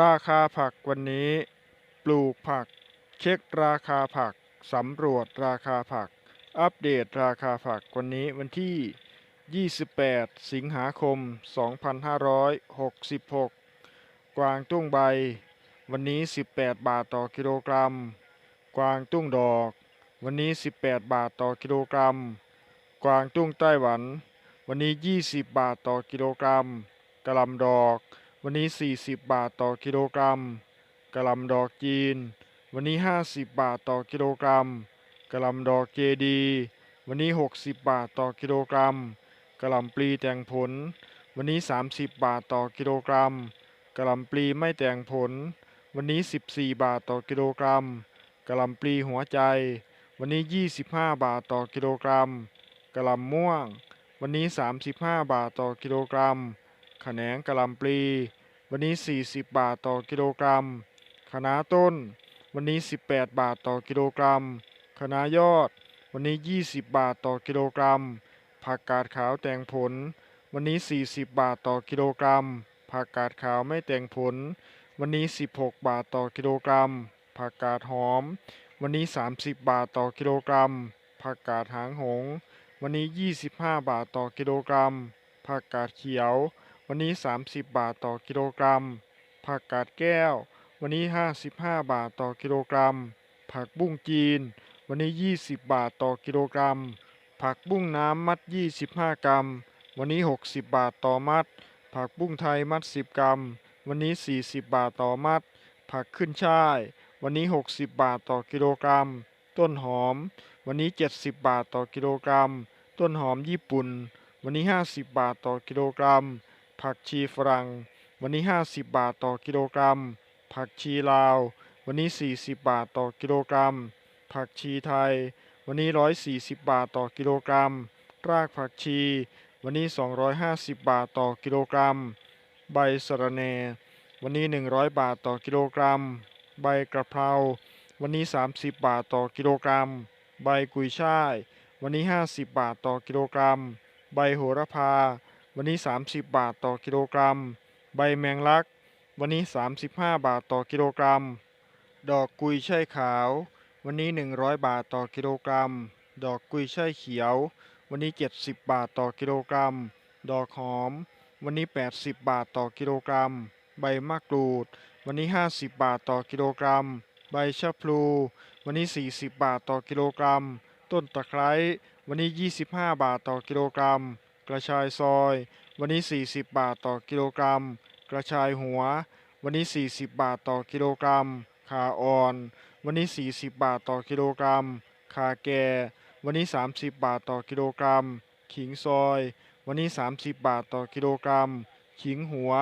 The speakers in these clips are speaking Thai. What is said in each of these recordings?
ราคาผักวันนี้ ปลูกผัก เช็คราคาผัก สำรวจราคาผัก อัปเดตราคาผักวันนี้วันที่ 28 สิงหาคม 2566 กวางตุ้งใบ วันนี้ 18 บาทต่อกิโลกรัม กวางตุ้งดอก วันนี้ 18 บาทต่อกิโลกรัม กวางตุ้งไต้หวัน วันนี้ 20 บาทต่อกิโลกรัมกะหล่ำดอก วันนี้ 40 บาทต่อกิโลกรัมกะลำดอกจีน วันนี้ 50 บาทต่อกิโลกรัมกะลำดอกเจดี วันนี้ 60 บาทต่อกิโลกรัมกะลำปลีแต่งผล วันนี้ 30 บาทต่อกิโลกรัมกะลำปลีไม่แต่งผล วันนี้ 14 บาทต่อกิโลกรัมกะลำปลีหัวใจ วันนี้ 25 บาทต่อกิโลกรัมกะลำม่วง วันนี้ 35 บาทต่อกิโลกรัม ขะแหนงกะหล่ำปลี วันนี้ 40 บาทต่อกิโลกรัมคะน้าต้น วันนี้ 18 บาทต่อกิโลกรัมคะน้ายอด วันนี้ 20 บาทต่อกิโลกรัม ผักกาดขาวแต่งผล วันนี้ 40 บาทต่อกิโลกรัม ผักกาดขาวไม่แต่งผล วันนี้ 16 บาทต่อกิโลกรัม ผักกาดหอม วันนี้ 30 บาทต่อกิโลกรัม ผักกาดหางหง วันนี้ 25 บาทต่อกิโลกรัม ผักกาดเขียว วันนี้ 30 บาทต่อกิโลกรัม ผักกาดแก้ว วันนี้ 55 บาทต่อกิโลกรัม ผักบุ้งจีน วันนี้ 20 บาทต่อกิโลกรัม ผักบุ้งน้ำมัด 25 กรัม วันนี้ 60 บาทต่อมัด ผักบุ้งไทยมัด 10 กรัม วันนี้ 40 บาทต่อมัด ผักขึ้นช่าย วันนี้ 60 บาทต่อกิโลกรัม ต้นหอม วันนี้ 70 บาทต่อกิโลกรัม ต้นหอมญี่ปุ่น วันนี้ 50 บาทต่อกิโลกรัม ผักชีฝรั่ง วันนี้ 50 บาทต่อกิโลกรัม ผักชีลาว วันนี้ 40 บาทต่อกิโลกรัม ผักชีไทย วันนี้ 140 บาทต่อกิโลกรัม รากผักชี วันนี้ 250 บาทต่อกิโลกรัม ใบสะระแหน่ วันนี้ 100 บาทต่อกิโลกรัม ใบกระเพรา วันนี้ 30 บาทต่อกิโลกรัม ใบกุยช่าย วันนี้ 50 บาทต่อกิโลกรัม ใบโหระพา วันนี้ 30 บาทต่อกิโลกรัม ใบแมงลัก วันนี้ 35 บาทต่อกิโลกรัม ดอกกุยช่ายขาว วันนี้ 100 บาทต่อกิโลกรัม ดอกกุยช่ายเขียว วันนี้ 70 บาทต่อกิโลกรัม ดอกหอม วันนี้ 80 บาทต่อกิโลกรัม ใบมะกรูด วันนี้ 50 บาทต่อกิโลกรัม ใบชะพลู วันนี้ 40 บาทต่อกิโลกรัม ต้นตะไคร้ วันนี้ 25 บาทต่อกิโลกรัม กระชายซอย วันนี้ 40 บาทต่อกิโลกรัม กระชายหัว วันนี้ 40 บาทต่อกิโลกรัม ขาอ่อน วันนี้ 40 บาทต่อกิโลกรัม ขาแก่ วันนี้ 30 บาทต่อกิโลกรัม ขิงซอย วันนี้ 30 บาทต่อกิโลกรัม ขิงหัว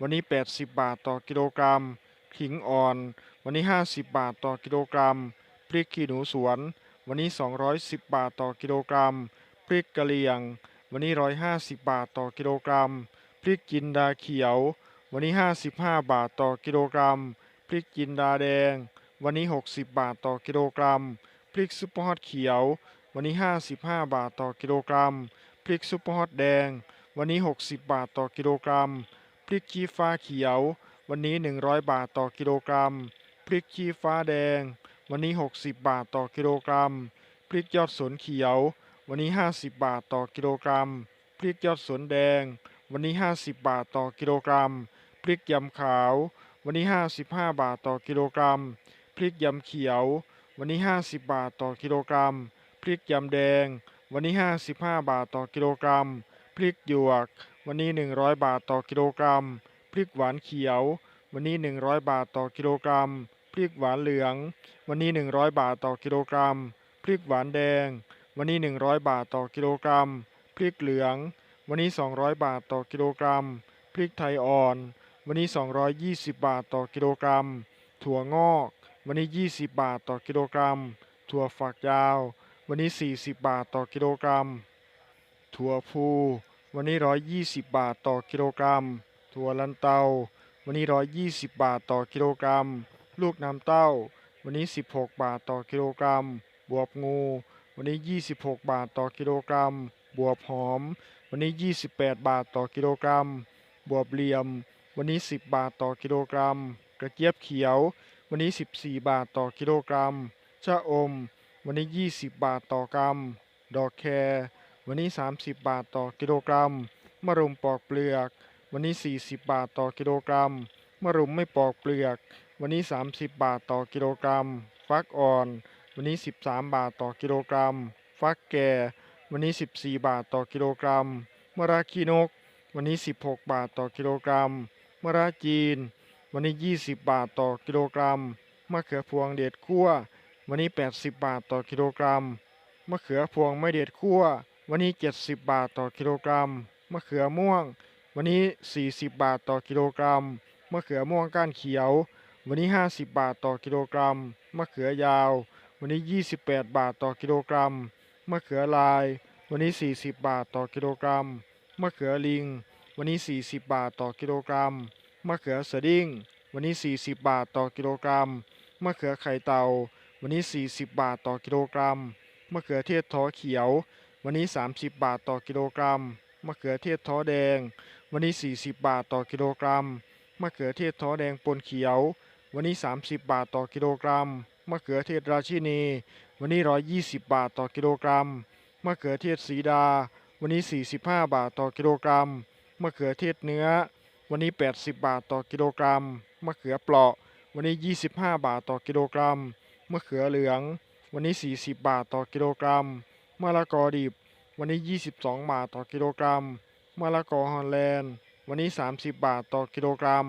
วันนี้ 80 บาทต่อกิโลกรัม ขิงอ่อน วันนี้ 50 บาทต่อกิโลกรัม พริกขี้หนูสวน วันนี้ 210 บาทต่อกิโลกรัม พริกกะเหรี่ยง วันนี้ 150 บาทต่อกิโลกรัม พริกจินดาเขียว วันนี้ 55 บาทต่อกิโลกรัม พริกจินดาแดง วันนี้ 60 บาทต่อกิโลกรัม พริกซุปเปอร์ฮอตเขียว วันนี้ 55 บาทต่อกิโลกรัม พริกซุปเปอร์ฮอตแดง วันนี้ 60 บาทต่อกิโลกรัม พริกชี้ฟ้าเขียว วันนี้ 100 บาทต่อกิโลกรัม พริกชี้ฟ้าแดง วันนี้ 60 บาทต่อกิโลกรัม พริกยอดสนเขียว วันนี้ 50 บาทต่อกิโลกรัม พริกยอดสวนแดง วันนี้ 50 บาทต่อกิโลกรัม พริกยำขาว วันนี้ 55 บาทต่อกิโลกรัม พริกยำเขียว วันนี้ 50 บาทต่อกิโลกรัม พริกยำแดง วันนี้ 55 บาทต่อกิโลกรัม พริกหยวก วันนี้ 100 บาทต่อกิโลกรัม พริกหวานเขียว วันนี้ 100 บาทต่อกิโลกรัม พริกหวานเหลือง วันนี้ 100 บาทต่อกิโลกรัม พริกหวานแดง วันนี้ 100 บาทต่อกิโลกรัม พริกเหลือง วันนี้ 200 บาทต่อกิโลกรัม พริกไทยอ่อน วันนี้ 220 บาทต่อกิโลกรัม ถั่วงอก วันนี้ 20 บาทต่อกิโลกรัม ถั่วฝักยาว วันนี้ 40 บาทต่อกิโลกรัม ถั่วพู วันนี้ 120 บาทต่อกิโลกรัม ถั่วลันเตา วันนี้ 120 บาทต่อกิโลกรัม ลูกน้ำเต้า วันนี้ 16 บาทต่อกิโลกรัม บวบงู วันนี้ 26 บาทต่อกิโลกรัม บวบหอม วันนี้ 28 บาทต่อกิโลกรัม บวบเหลี่ยม วันนี้ 10 บาทต่อกิโลกรัม กระเจี๊ยบเขียว วันนี้ 14 บาทต่อกิโลกรัมชะอม วันนี้ 20 บาทต่อกรัม ดอกแครวันนี้ 30 บาทต่อกิโลกรัม มะรุมปอกเปลือก วันนี้ 40 บาทต่อกิโลกรัม มะรุมไม่ปอกเปลือก วันนี้ 30 บาทต่อกิโลกรัม ฟักอ่อน วันนี้ 13 บาทต่อกิโลกรัม ฟักแก่ วันนี้ 14 บาทต่อกิโลกรัมมะระขี้นก วันนี้ 16 บาทต่อกิโลกรัมมะระจีน วันนี้ 20 บาทต่อกิโลกรัม มะเขือพวงเด็ดคั่ววันนี้ 80 บาทต่อกิโลกรัม มะเขือพวงไม่เด็ดคั่ววันนี้ 70 บาทต่อกิโลกรัม มะเขือม่วง วันนี้ 40 บาทต่อกิโลกรัม มะเขือม่วงก้านเขียว วันนี้ 50 บาทต่อกิโลกรัม มะเขือยาว วันนี้ 28 บาทต่อกิโลกรัม มะเขือลาย วันนี้ 40 บาทต่อกิโลกรัม มะเขือลิง วันนี้ 40 บาทต่อกิโลกรัม มะเขือสดิ้ง วันนี้ 40 บาทต่อกิโลกรัม มะเขือไข่เต่า วันนี้ 40 บาทต่อกิโลกรัม มะเขือเทศท้อเขียว วันนี้ 30 บาทต่อกิโลกรัม มะเขือเทศท้อแดง วันนี้ 40 บาทต่อกิโลกรัม มะเขือเทศท้อแดงปนเขียว วันนี้ 30 บาทต่อกิโลกรัม มะเขือเทศราชินี วันนี้ 120 บาทต่อกิโลกรัม มะเขือเทศสีดา วันนี้ 45 บาทต่อกิโลกรัม มะเขือเทศเนื้อ วันนี้ 80 บาทต่อกิโลกรัม มะเขือเปราะ วันนี้ 25 บาทต่อกิโลกรัม มะเขือเหลือง วันนี้ 40 บาทต่อกิโลกรัม มะละกอดิบ วันนี้ 22 บาทต่อกิโลกรัม มะละกอฮอลแลนด์ วันนี้ 30 บาทต่อกิโลกรัม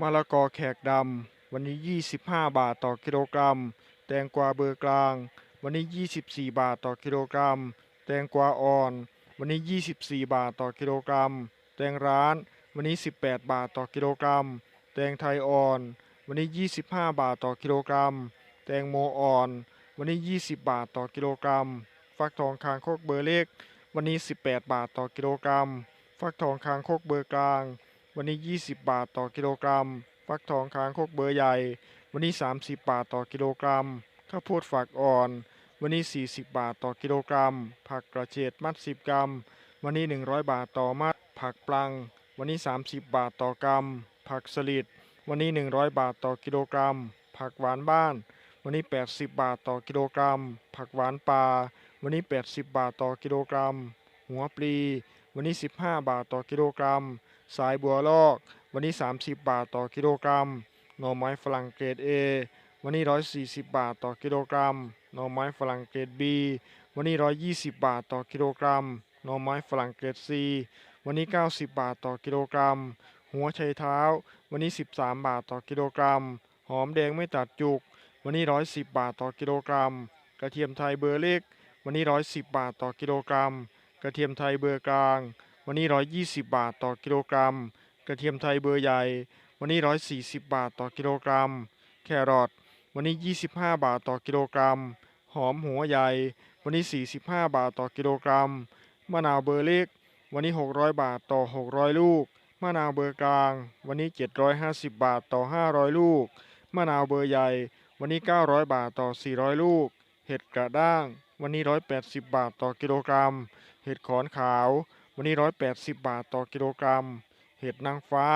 มะละกอแขกดำ วันนี้ 25 บาทต่อกิโลกรัม แตงกวาเบอร์กลาง วันนี้ 24 บาทต่อกิโลกรัม แตงกวาอ่อน วันนี้ 24 บาทต่อกิโลกรัม แตงร้าน วันนี้ 18 บาทต่อกิโลกรัม แตงไทยอ่อน วันนี้ 25 บาทต่อกิโลกรัม แตงโมอ่อน วันนี้ 20 บาทต่อกิโลกรัม ฟักทองคางโคกเบอร์เล็ก วันนี้ 18 บาทต่อกิโลกรัม ฟักทองคางโคกเบอร์กลาง วันนี้ 20 บาทต่อกิโลกรัม ฟักทองคางคกเบอร์ใหญ่ วันนี้ 30 บาทต่อกิโลกรัม ข้าวโพดฝักอ่อน วันนี้ 40 บาทต่อกิโลกรัม ผักกระเฉดมัด 10 กรัม วันนี้ 100 บาทต่อมัด ผักปลัง วันนี้ 30 บาทต่อกรัม ผักสลิด วันนี้ 100 บาทต่อกิโลกรัม ผักหวานบ้าน วันนี้ 80 บาทต่อกิโลกรัม ผักหวานป่า วันนี้ 80 บาทต่อกิโลกรัม หัวปลี วันนี้ 15 บาทต่อกิโลกรัม สายบัวลอก วันนี้ 30 บาทต่อกิโลกรัมหน่อไม้ฝรั่งเกรด A วันนี้ 140 บาทต่อกิโลกรัมหน่อไม้ฝรั่งเกรด B วันนี้ 120 บาทต่อกิโลกรัมหน่อไม้ฝรั่งเกรด C วันนี้ 90 บาทต่อกิโลกรัม หัวไชเท้า วันนี้ 13 บาทต่อกิโลกรัม หอมแดงไม่ตัดจุก วันนี้ 110 บาทต่อกิโลกรัม กระเทียมไทยเบอร์เล็ก วันนี้ 110 บาทต่อกิโลกรัม กระเทียมไทยเบอร์กลาง วันนี้ 120 บาทต่อกิโลกรัม กระเทียมไทยเบอร์ใหญ่ วันนี้ 140 บาทต่อกิโลกรัม แครอทวันนี้ 25 บาทต่อกิโลกรัม หอมหัวใหญ่ วันนี้ 45 บาทต่อกิโลกรัม มะนาวเบอร์เล็ก วันนี้ 600 บาทต่อ 600 ลูก มะนาวเบอร์กลาง วันนี้ 750 บาทต่อ 500 ลูก มะนาวเบอร์ใหญ่ วันนี้ 900 บาทต่อ 400 ลูก เห็ดกระด้าง วันนี้ 180 บาทต่อกิโลกรัม เห็ดขอนขาว วันนี้ 180 บาทต่อกิโลกรัม เห็ดนางฟ้า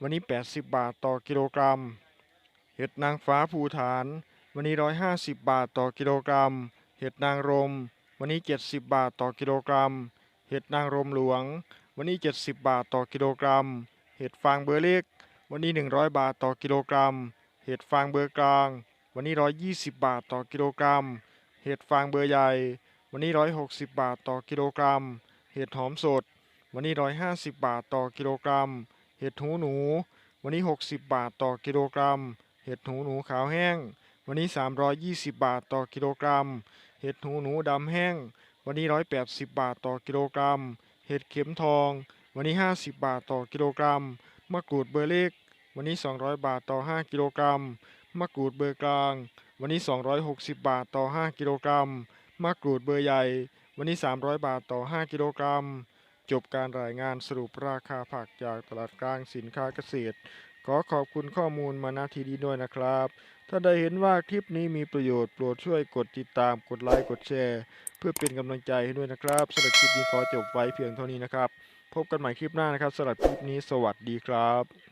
วันนี้ 80 บาทต่อกิโลกรัม เห็ดนางฟ้าภูฐาน วันนี้ 150 บาทต่อกิโลกรัม เห็ดนางรม วันนี้ 70 บาทต่อกิโลกรัม เห็ดนางรมหลวง วันนี้ 70 บาทต่อกิโลกรัม เห็ดฟางเบอร์เล็ก วันนี้ 100 บาทต่อกิโลกรัม เห็ดฟางเบอร์กลาง วันนี้ 120 บาทต่อกิโลกรัม เห็ดฟางเบอร์ใหญ่ วันนี้ 160 บาทต่อกิโลกรัม เห็ดหอมสด วันนี้ 150 บาทต่อกิโลกรัม เห็ดหูหนู วันนี้ 60 บาทต่อกิโลกรัม เห็ดหูหนูขาวแห้ง วันนี้ 320 บาทต่อกิโลกรัม เห็ดหูหนูดำแห้ง วันนี้ 180 บาทต่อกิโลกรัม เห็ดเข็มทอง วันนี้ 50 บาทต่อกิโลกรัม มะกรูดเบอร์เล็ก วันนี้ 200 บาทต่อ 5 กิโลกรัม มะกรูดเบอร์กลาง วันนี้ 260 บาทต่อ 5 กิโลกรัม มะกรูดเบอร์ใหญ่ วันนี้ 300 บาทต่อ 5 กิโลกรัม จบการรายงานสรุปราคาผักจากตลาดกลางสินค้าเกษตร ขอขอบคุณข้อมูลมาณทีนี้ด้วยนะครับ ถ้าได้เห็นว่าคลิปนี้มีประโยชน์โปรดช่วยกดติดตามกดไลค์กดแชร์ เพื่อเป็นกำลังใจให้ด้วยนะครับสำหรับคลิปนี้ขอจบไว้เพียงเท่านี้นะครับ พบกันใหม่คลิปหน้านะครับสำหรับคลิปนี้สวัสดีครับ